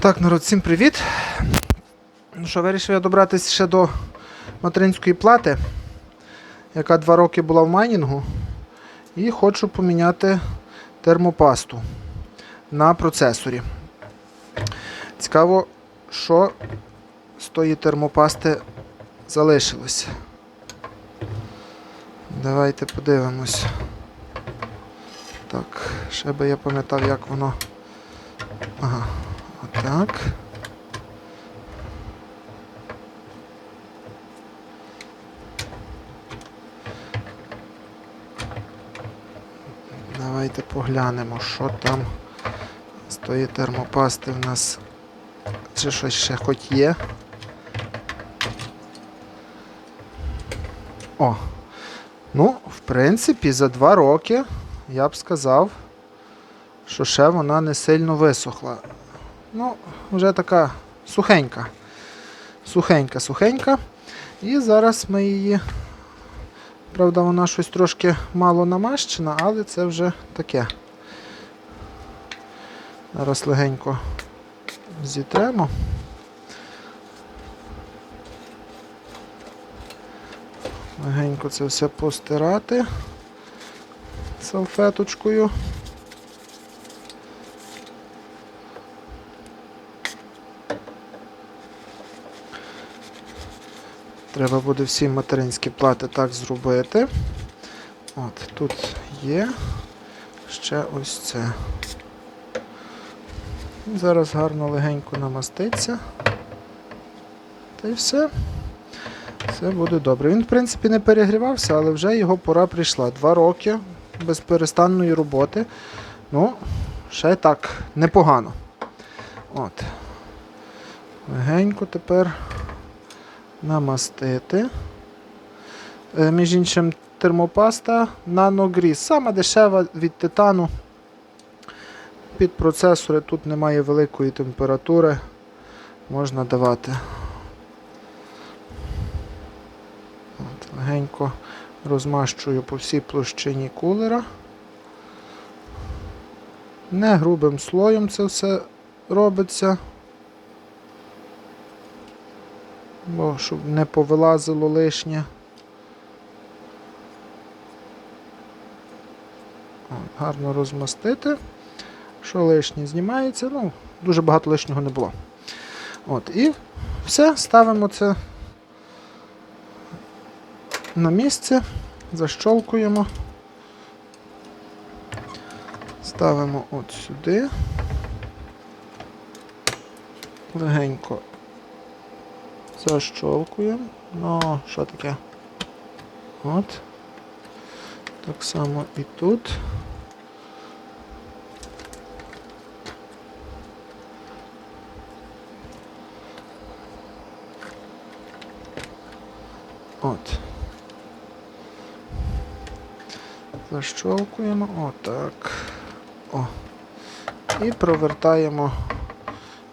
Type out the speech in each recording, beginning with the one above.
Так, народ, всім привіт. Ну що, вирішив я добратися ще до материнської плати, яка два роки була в майнінгу. І хочу поміняти термопасту на процесорі. Цікаво, що з тої термопасти залишилося. Давайте подивимось. Так, ще би я пам'ятав, як воно. Ага, отак. Давайте поглянемо, що там з тої термопасти в нас. Чи щось ще хоч є. О. Ну, в принципі, за два роки я б сказав, що ще вона не сильно висохла. Ну, вже така сухенька. Сухенька, сухенька. І зараз ми її. Правда, вона щось трошки мало намащена, але це вже таке. Зараз легенько зітремо. Легенько це все постирати салфеточкою. Треба буде всі материнські плати так зробити. От, тут є ще ось це. Зараз гарно легенько намаститься. Та й все. Все буде добре. Він, в принципі, не перегрівався, але вже його пора прийшла. Два роки безперестанної роботи. Ну, ще так непогано. От. Легенько тепер намастити. Е, Між іншим, термопаста Nano Сама дешева від титану. Під процесори тут немає великої температури. Можна давати. От, легенько розмащую по всій площині кулера. Не грубим слоєм це все робиться. Бо щоб не повилазило лишнє. Гарно розмастити. Що лишнє знімається, ну, дуже багато лишнього не було. От, і все, ставимо це на місце, защолкуємо. Ставимо от сюди. Легенько защолкуємо. Ну, що таке? От. Так само і тут. От. Защолкуємо. Отак. О. І провертаємо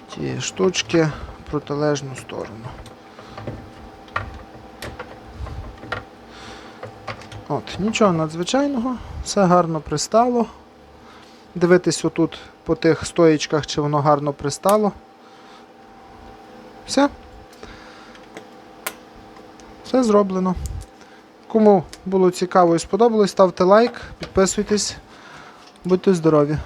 ті штучки в протилежну сторону. От, нічого надзвичайного, все гарно пристало. Дивитись отут по тих стоїчках, чи воно гарно пристало. Все. Все зроблено. Кому було цікаво і сподобалось, ставте лайк, підписуйтесь, будьте здорові!